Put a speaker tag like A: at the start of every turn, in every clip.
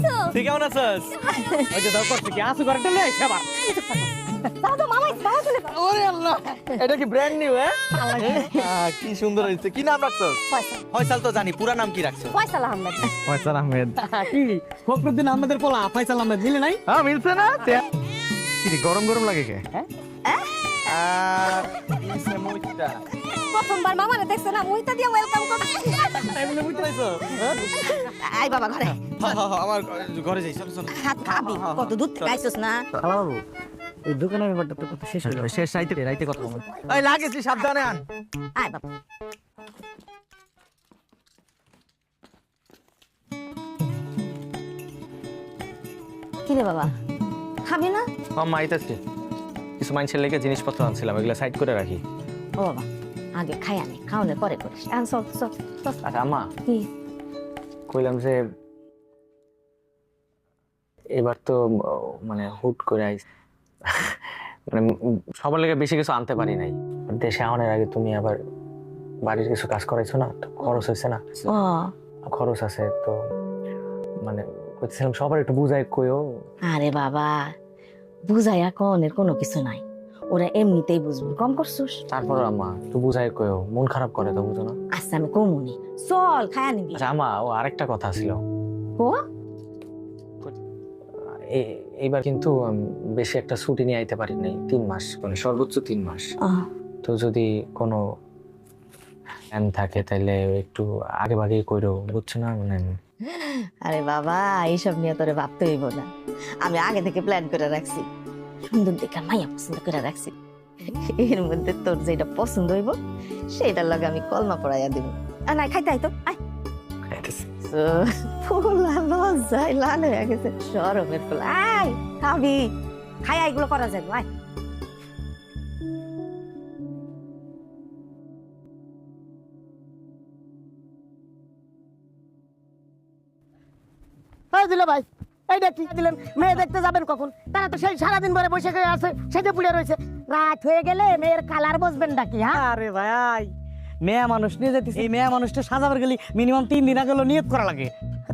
A: আছো?
B: তুই কেমন আছিস? ওই যে দাও করছে কি? আসু
A: দাও মামা চলে
B: ওরে আল্লাহ এটা কি ব্র্যান্ড নিউ হ্যাঁ? কি সুন্দর হয়েছে। কি নাম রাখছস?
A: ফয়সাল।
B: ফয়সাল তো জানি পুরা নাম কি রাখছস?
A: ফয়সাল আহমেদ।
B: ফয়সাল আহমেদ।
C: কি? ফখরুদ্দিন আহমেদের পোলা ফয়সাল আহমেদ মিলে নাই?
B: হ্যাঁ মিলছে না কি গরম গরম লাগে কে?
C: হ্যাঁ?
A: প্রথমবার মামারে দেখছে না মুইতা দিয়ে ওয়েলকাম করছে
B: এমনি মুইতা লাইছো
D: আই বাবা ঘরে।
B: হ্যাঁ হ্যাঁ হ্যাঁ, আমার ঘরে যাই চলো চলো।
D: হাত খাবি কত দুধ না?
C: বাবু ওই দোকানের ব্যাপারটা তো কত শেষ হলো।
B: শেষ রাইতে রাইতে কথা বল এই লাগেছি সাবধানে আন।
D: আয় বাবা।
A: কি রে বাবা? খাবি না?
E: কিছু মানুষের লেগে জিনিসপত্র আনছিলাম এগুলো সাইড করে রাখি।
A: ও বাবা। আগে খাই আনি খাওয়ানোর পরে করিস।
E: আম্মা
A: কি?
E: কইলাম যে এবার তো মানে হুট করে আইস। মানে সবার লেগে বেশি কিছু আনতে পারি নাই। দেশে আনার আগে তুমি আবার বাড়ির কিছু কাজ করাইছো না? তো খরচ হয়েছে না? খরচ আছে তো মানে কইছিলাম সবার একটু বুঝাই কইও।
A: আরে বাবা বুঝাইয়া কনের কোনো কিছু নাই। ওরা এমনিতেই বুঝব। কম করছুস?
E: তারপর আম্মা একটু বুঝাই কইও মন খারাপ করে তো বুঝো না।
A: আচ্ছা আমি কমুনি চল খাই আনিবি
E: আচ্ছা আম্মা ও আরেকটা কথা ছিল।
A: ও?
E: এইবার কিন্তু বেশি একটা ছুটি নিয়ে আইতে পারি নাই তিন মাস মানে সর্বোচ্চ তিন মাস। তো যদি কোনো প্ল্যান থাকে তাহলে একটু আগে ভাগে কইরো বুঝছ না? মানে
A: আরে বাবা এইসব নিয়ে তোরে ভাবতে হইব না। আমি আগে থেকে প্ল্যান করে রাখছি। সুন্দর দেখে মাইয়া পছন্দ করে রাখছি এর মধ্যে তোর যেটা পছন্দ হইব সেটার লগে আমি কলমা পড়াইয়া দিব। আর নাই খাইতে আইতো আয়।
E: খাইতেছি।
A: লজ্জায় লাল হয়ে গেছে সরমের ফুল আয় খাবি। খাই এগুলো করা যাবে আয়।
F: দিলে ভাই এইটা কি দিলেন। মেয়ে দেখতে যাবেন কখন? তারা তো সেই সারাদিন ধরে বসে খেয়ে আছে সেজে পুড়ে রয়েছে। রাত হয়ে গেলে মেয়ের কালার বসবেন নাকি হ্যাঁ?
C: আরে ভাই মেয়া মানুষ নিয়ে যেতেছি। এই মেয়া মানুষটা সাজাবার গেলে মিনিমাম তিন দিন আগে নিয়োগ করা লাগে।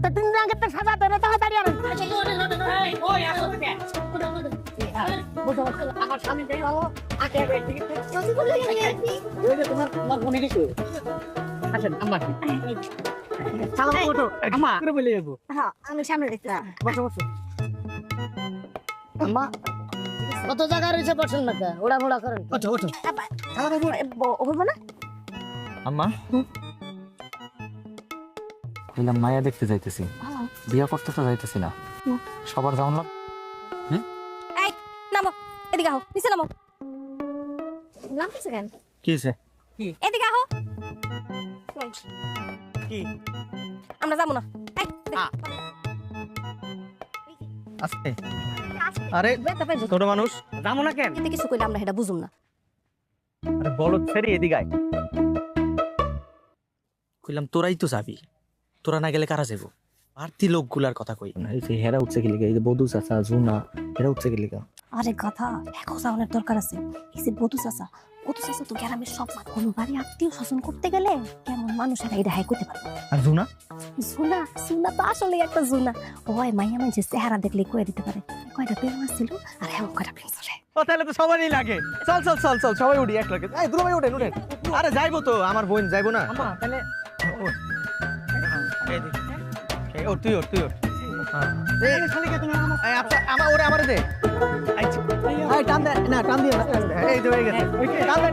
F: তো তিন দিন আগে তো সাজাতে না আর
C: আসেন আম্মা সালাম ওঠো আম্মা। করে বলে যাব।
A: হ্যাঁ আমি সামনে দেখতে
C: বসো বসো।
F: আম্মা কত জায়গায় রয়েছে বসেন না? ওড়া মোড়া করেন
C: ওঠো ওঠো।
A: হইব না?
E: আম্মা। কইলাম মায়া দেখতে যাইতেছি। বিয়া করতে তো যাইতেছি না।
A: না।
E: সবার যাওন লাগ
A: এই নামো এদিকে আহো নিচে নামো। নামতেছে কেন?
E: কি
A: এদিকে আহো।
C: কি?
A: আমরা যাব না।
B: আস্তে। আরে ছোট মানুষ
C: যাব না কেন?
A: এতে কিছু কইলে আমরা সেটা বুঝুম না।
B: আরে ছেড়ে এদিকে আয়। কইলাম তোরাই তো যাবি। তোরা না গেলে কারা যাব? বাড়তি লোকগুলার কথা কই। না এই যে হেরা উঠছে কি লিগা? এই যে বধু চাচা জুনা হেরা উঠছে কি লিগা?
A: আরে কথা এখন যাওয়ানোর দরকার আছে। এই যে বধু চাচা বধু চাচা তো গ্রামের সব মানুষ। কোনো বাড়ি আত্মীয় স্বজন করতে গেলে কেমন মানুষেরা এটা হাই করতে পারবে?
B: আর জুনা?
A: জুনা? জুনা তো আসলে একটা জুনা। ওই মাইয়া মানুষের চেহারা দেখলে কয়ে দিতে পারে। কয়টা প্রেম আসছিল আর হ্যাঁ কয়টা প্রেম চলে?
B: ও তাহলে তো সবারই লাগে। চল চল চল চল সবাই উঠি এক লাগে। এই দুটো ভাই উঠেন উঠেন। আরে যাইবো তো আমার বোন যাইবো না।
C: আম্মা তাহলে
B: এই দেখ। এই ওঠ তুই ওঠ তুই ওঠ। আচ্ছা আমার ওরে আমারে দে আচ্ছা
C: এই টান দে না টান দিও না
B: এই তো হয়ে গেছে টান দে,